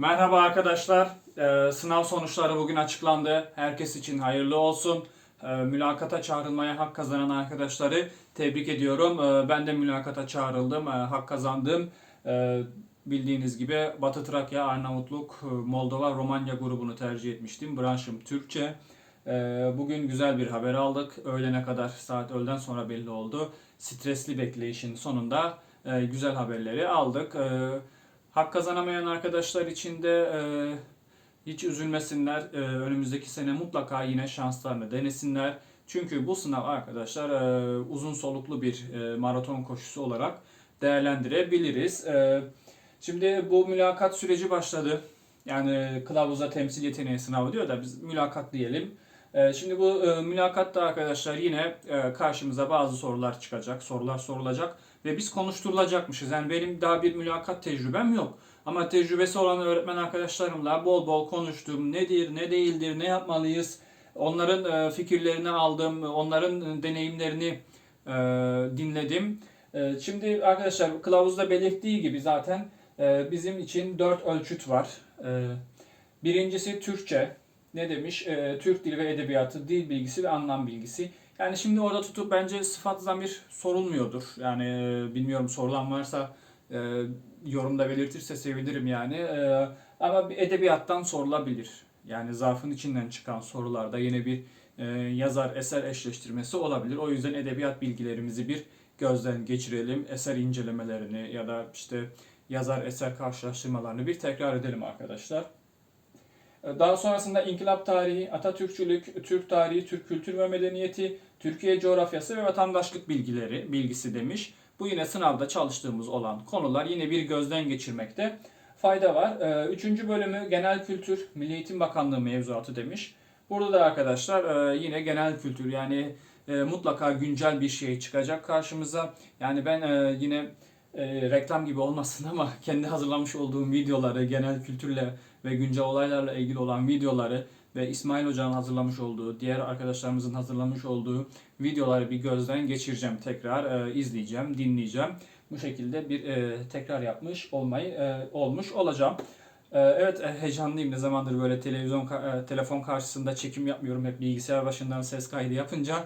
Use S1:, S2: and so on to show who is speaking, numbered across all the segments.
S1: Merhaba arkadaşlar. Ee, sınav sonuçları bugün açıklandı. Herkes için hayırlı olsun. Ee, mülakata çağrılmaya hak kazanan arkadaşları tebrik ediyorum. Ee, ben de mülakata çağrıldım, ee, hak kazandım. Ee, bildiğiniz gibi Batı Trakya, Arnavutluk, Moldova, Romanya grubunu tercih etmiştim. Branşım Türkçe. Ee, bugün güzel bir haber aldık. Öğlene kadar, saat öğleden sonra belli oldu. Stresli bekleyişin sonunda e, güzel haberleri aldık. Ee, Hak kazanamayan arkadaşlar için de e, hiç üzülmesinler. E, önümüzdeki sene mutlaka yine şanslarını denesinler. Çünkü bu sınav arkadaşlar e, uzun soluklu bir e, maraton koşusu olarak değerlendirebiliriz. E, şimdi bu mülakat süreci başladı. Yani kılavuza temsil yeteneği sınavı diyor da biz mülakat diyelim. E, şimdi bu e, mülakatta arkadaşlar yine e, karşımıza bazı sorular çıkacak, sorular sorulacak ve biz konuşturulacakmışız. Yani benim daha bir mülakat tecrübem yok. Ama tecrübesi olan öğretmen arkadaşlarımla bol bol konuştum. Nedir, ne değildir, ne yapmalıyız? Onların e, fikirlerini aldım, onların deneyimlerini e, dinledim. E, Şimdi arkadaşlar kılavuzda belirttiği gibi zaten e, bizim için dört ölçüt var. E, Birincisi Türkçe. Ne demiş? E, Türk dili ve edebiyatı, dil bilgisi ve anlam bilgisi. Yani şimdi orada tutup bence sıfat zamir sorulmuyordur. Yani e, bilmiyorum sorulan varsa e, yorumda belirtirse sevinirim yani. E, ama edebiyattan sorulabilir. Yani zarfın içinden çıkan sorularda yine bir e, yazar eser eşleştirmesi olabilir. O yüzden edebiyat bilgilerimizi bir gözden geçirelim. Eser incelemelerini ya da işte yazar eser karşılaştırmalarını bir tekrar edelim arkadaşlar. Daha sonrasında inkılap tarihi, Atatürkçülük, Türk tarihi, Türk kültür ve medeniyeti, Türkiye coğrafyası ve vatandaşlık bilgileri, bilgisi demiş. Bu yine sınavda çalıştığımız olan konular yine bir gözden geçirmekte fayda var. Ee, Üçüncü bölümü genel kültür, Milli Eğitim Bakanlığı mevzuatı demiş. Burada da arkadaşlar e, yine genel kültür yani e, mutlaka güncel bir şey çıkacak karşımıza. Yani ben e, yine reklam gibi olmasın ama kendi hazırlamış olduğum videoları genel kültürle ve güncel olaylarla ilgili olan videoları ve İsmail Hoca'nın hazırlamış olduğu, diğer arkadaşlarımızın hazırlamış olduğu videoları bir gözden geçireceğim. Tekrar e, izleyeceğim, dinleyeceğim. Bu şekilde bir e, tekrar yapmış olmayı e, olmuş olacağım. E, evet e, heyecanlıyım. Ne zamandır böyle televizyon, e, telefon karşısında çekim yapmıyorum. Hep bilgisayar başından ses kaydı yapınca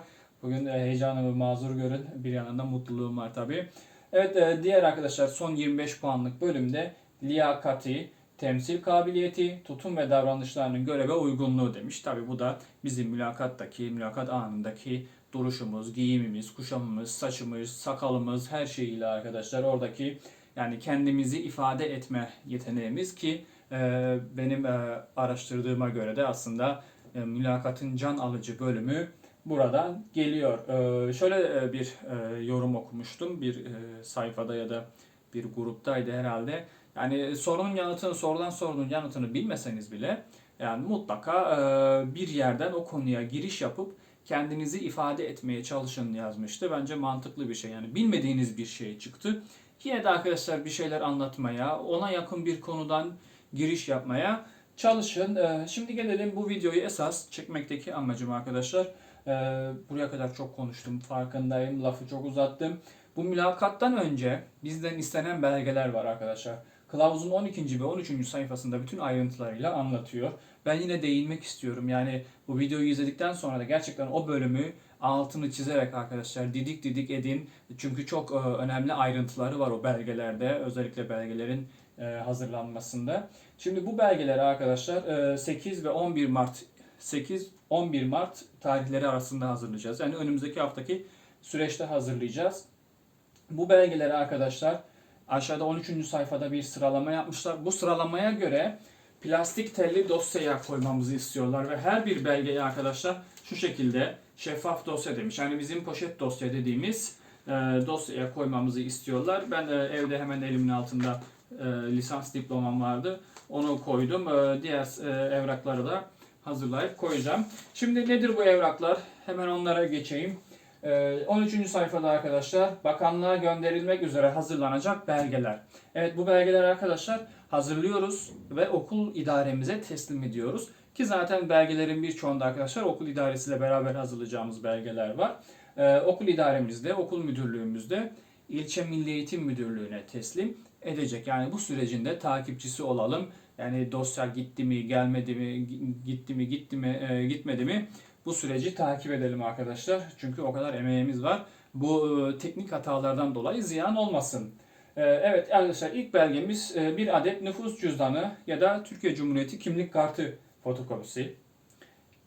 S1: bugün heyecanımı mazur görün. Bir yandan mutluluğum var tabii. Evet diğer arkadaşlar son 25 puanlık bölümde liyakati, temsil kabiliyeti, tutum ve davranışlarının göreve uygunluğu demiş. Tabi bu da bizim mülakattaki, mülakat anındaki duruşumuz, giyimimiz, kuşamımız, saçımız, sakalımız her şeyiyle arkadaşlar oradaki yani kendimizi ifade etme yeteneğimiz ki e, benim e, araştırdığıma göre de aslında e, mülakatın can alıcı bölümü buradan geliyor. E, şöyle e, bir e, yorum okumuştum bir e, sayfada ya da bir gruptaydı herhalde. Yani sorunun yanıtını, sorulan sorunun yanıtını bilmeseniz bile yani mutlaka e, bir yerden o konuya giriş yapıp kendinizi ifade etmeye çalışın yazmıştı. Bence mantıklı bir şey. Yani bilmediğiniz bir şey çıktı. Yine de arkadaşlar bir şeyler anlatmaya, ona yakın bir konudan giriş yapmaya çalışın. E, Şimdi gelelim bu videoyu esas çekmekteki amacım arkadaşlar. E, Buraya kadar çok konuştum, farkındayım, lafı çok uzattım. Bu mülakattan önce bizden istenen belgeler var arkadaşlar. Kılavuzun 12. ve 13. sayfasında bütün ayrıntılarıyla anlatıyor. Ben yine değinmek istiyorum. Yani bu videoyu izledikten sonra da gerçekten o bölümü altını çizerek arkadaşlar didik didik edin. Çünkü çok e, önemli ayrıntıları var o belgelerde. Özellikle belgelerin e, hazırlanmasında. Şimdi bu belgeleri arkadaşlar e, 8 ve 11 Mart 8-11 Mart tarihleri arasında hazırlayacağız. Yani önümüzdeki haftaki süreçte hazırlayacağız. Bu belgeleri arkadaşlar aşağıda 13. sayfada bir sıralama yapmışlar. Bu sıralamaya göre plastik telli dosyaya koymamızı istiyorlar ve her bir belgeyi arkadaşlar şu şekilde şeffaf dosya demiş. Yani bizim poşet dosya dediğimiz e, dosyaya koymamızı istiyorlar. Ben e, evde hemen elimin altında e, lisans diplomam vardı. Onu koydum. E, diğer e, evrakları da hazırlayıp koyacağım. Şimdi nedir bu evraklar? Hemen onlara geçeyim. Ee, 13. sayfada arkadaşlar bakanlığa gönderilmek üzere hazırlanacak belgeler. Evet bu belgeler arkadaşlar hazırlıyoruz ve okul idaremize teslim ediyoruz. Ki zaten belgelerin birçoğunda arkadaşlar okul idaresiyle beraber hazırlayacağımız belgeler var. Ee, okul idaremizde, okul müdürlüğümüzde ilçe milli eğitim müdürlüğüne teslim edecek. Yani bu sürecin de takipçisi olalım. Yani dosya gitti mi, gelmedi mi, gi- gitti mi, gitti mi, e, gitmedi mi bu süreci takip edelim arkadaşlar. Çünkü o kadar emeğimiz var. Bu e, teknik hatalardan dolayı ziyan olmasın. E, evet arkadaşlar ilk belgemiz e, bir adet nüfus cüzdanı ya da Türkiye Cumhuriyeti kimlik kartı fotokopisi.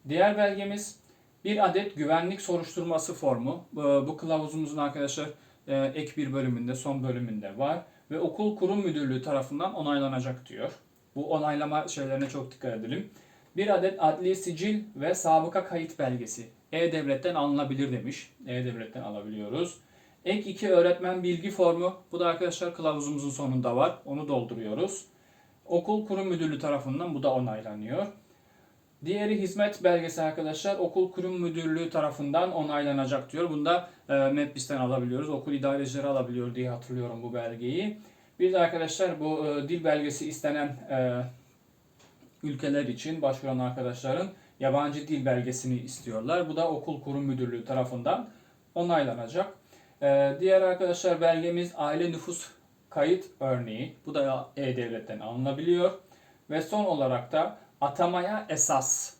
S1: Diğer belgemiz bir adet güvenlik soruşturması formu. Bu, kılavuzumuzun arkadaşlar ek bir bölümünde, son bölümünde var ve okul kurum müdürlüğü tarafından onaylanacak diyor. Bu onaylama şeylerine çok dikkat edelim. Bir adet adli sicil ve sabıka kayıt belgesi. E-Devlet'ten alınabilir demiş. E-Devlet'ten alabiliyoruz. Ek 2 öğretmen bilgi formu. Bu da arkadaşlar kılavuzumuzun sonunda var. Onu dolduruyoruz. Okul kurum müdürlüğü tarafından bu da onaylanıyor. Diğeri hizmet belgesi arkadaşlar okul kurum müdürlüğü tarafından onaylanacak diyor. Bunda e, MEPBİS'ten alabiliyoruz. Okul idarecileri alabiliyor diye hatırlıyorum bu belgeyi. Bir de arkadaşlar bu e, dil belgesi istenen e, ülkeler için başvuran arkadaşların yabancı dil belgesini istiyorlar. Bu da okul kurum müdürlüğü tarafından onaylanacak. E, diğer arkadaşlar belgemiz aile nüfus kayıt örneği. Bu da E-Devlet'ten alınabiliyor. Ve son olarak da atamaya esas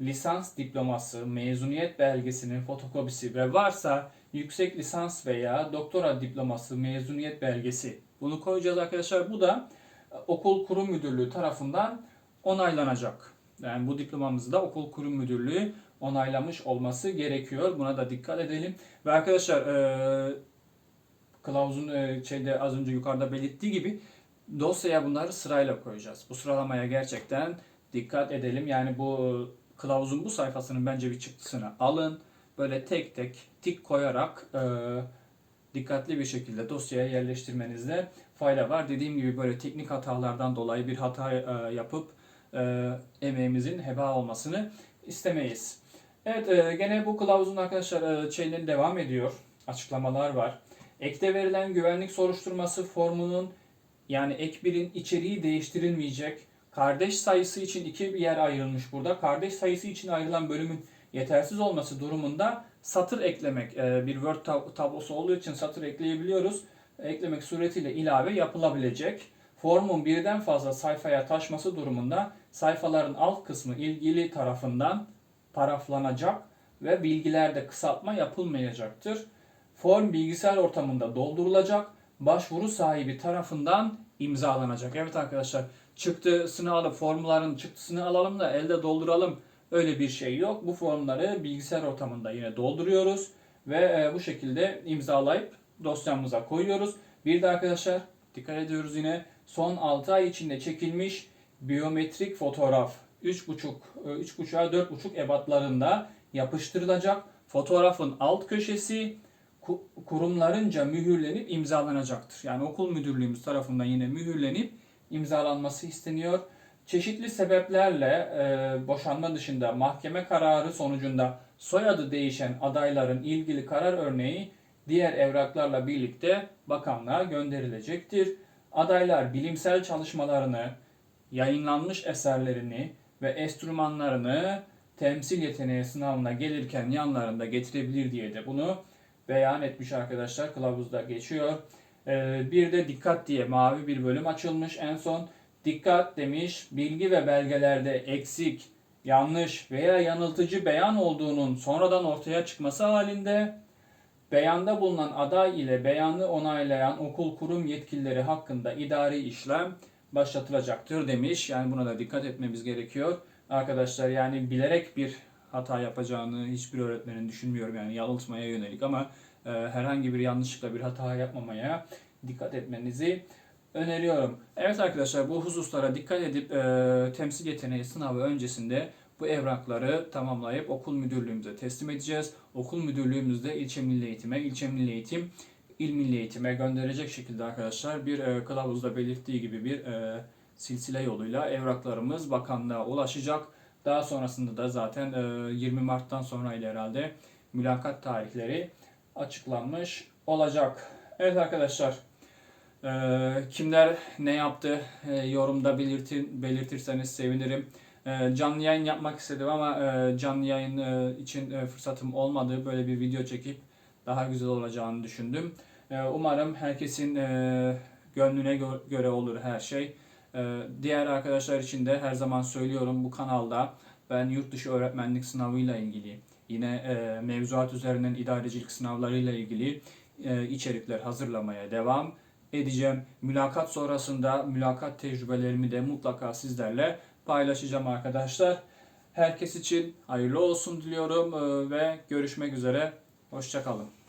S1: lisans diploması, mezuniyet belgesinin fotokopisi ve varsa yüksek lisans veya doktora diploması, mezuniyet belgesi. Bunu koyacağız arkadaşlar. Bu da e, okul kurum müdürlüğü tarafından onaylanacak. Yani bu diplomamızı da okul kurum müdürlüğü onaylamış olması gerekiyor. Buna da dikkat edelim. Ve arkadaşlar e, kılavuzun e, şeyde az önce yukarıda belirttiği gibi dosyaya bunları sırayla koyacağız. Bu sıralamaya gerçekten dikkat edelim. Yani bu e, kılavuzun bu sayfasının bence bir çıktısını alın. Böyle tek tek tik koyarak e, dikkatli bir şekilde dosyaya yerleştirmenizde fayda var. Dediğim gibi böyle teknik hatalardan dolayı bir hata e, yapıp e, emeğimizin heba olmasını istemeyiz. Evet e, gene bu kılavuzun arkadaşlar e, şeyleri devam ediyor. Açıklamalar var. Ekte verilen güvenlik soruşturması formunun yani ek birin içeriği değiştirilmeyecek. Kardeş sayısı için iki yer ayrılmış burada. Kardeş sayısı için ayrılan bölümün yetersiz olması durumunda satır eklemek e, bir Word tab- tablosu olduğu için satır ekleyebiliyoruz. Eklemek suretiyle ilave yapılabilecek. Formun birden fazla sayfaya taşması durumunda sayfaların alt kısmı ilgili tarafından paraflanacak ve bilgilerde kısaltma yapılmayacaktır. Form bilgisayar ortamında doldurulacak, başvuru sahibi tarafından imzalanacak. Evet arkadaşlar çıktısını alıp formların çıktısını alalım da elde dolduralım öyle bir şey yok. Bu formları bilgisayar ortamında yine dolduruyoruz ve e, bu şekilde imzalayıp dosyamıza koyuyoruz. Bir de arkadaşlar dikkat ediyoruz yine son 6 ay içinde çekilmiş biyometrik fotoğraf 3.5 3.5'a 4.5 ebatlarında yapıştırılacak. Fotoğrafın alt köşesi ku- kurumlarınca mühürlenip imzalanacaktır. Yani okul müdürlüğümüz tarafından yine mühürlenip imzalanması isteniyor. Çeşitli sebeplerle e, boşanma dışında mahkeme kararı sonucunda soyadı değişen adayların ilgili karar örneği diğer evraklarla birlikte bakanlığa gönderilecektir. Adaylar bilimsel çalışmalarını, yayınlanmış eserlerini ve enstrümanlarını temsil yeteneği sınavına gelirken yanlarında getirebilir diye de bunu beyan etmiş arkadaşlar. Kılavuzda geçiyor. Ee, bir de dikkat diye mavi bir bölüm açılmış. En son dikkat demiş bilgi ve belgelerde eksik, yanlış veya yanıltıcı beyan olduğunun sonradan ortaya çıkması halinde beyanda bulunan aday ile beyanı onaylayan okul kurum yetkilileri hakkında idari işlem başlatılacaktır demiş. Yani buna da dikkat etmemiz gerekiyor. Arkadaşlar yani bilerek bir hata yapacağını hiçbir öğretmenin düşünmüyorum yani yanıltmaya yönelik ama e, herhangi bir yanlışlıkla bir hata yapmamaya dikkat etmenizi öneriyorum. Evet arkadaşlar bu hususlara dikkat edip e, temsil yeteneği sınavı öncesinde bu evrakları tamamlayıp okul müdürlüğümüze teslim edeceğiz. Okul müdürlüğümüzde ilçe milli eğitime, ilçe milli eğitim, il milli eğitime gönderecek şekilde arkadaşlar bir e, kılavuzda belirttiği gibi bir e, silsile yoluyla evraklarımız bakanlığa ulaşacak. Daha sonrasında da zaten e, 20 Mart'tan sonra ile herhalde mülakat tarihleri açıklanmış olacak. Evet arkadaşlar e, kimler ne yaptı e, yorumda belirtir, belirtirseniz sevinirim. E, canlı yayın yapmak istedim ama e, canlı yayın e, için e, fırsatım olmadı. Böyle bir video çekip daha güzel olacağını düşündüm. Umarım herkesin Gönlüne gö- göre olur her şey. Ee, diğer arkadaşlar için de her zaman söylüyorum bu kanalda ben yurt dışı öğretmenlik sınavıyla ilgili yine mevzuat üzerinden idarecilik sınavlarıyla ilgili içerikler hazırlamaya devam edeceğim. Mülakat sonrasında mülakat tecrübelerimi de mutlaka sizlerle paylaşacağım arkadaşlar. Herkes için hayırlı olsun diliyorum ve görüşmek üzere. Hoşçakalın.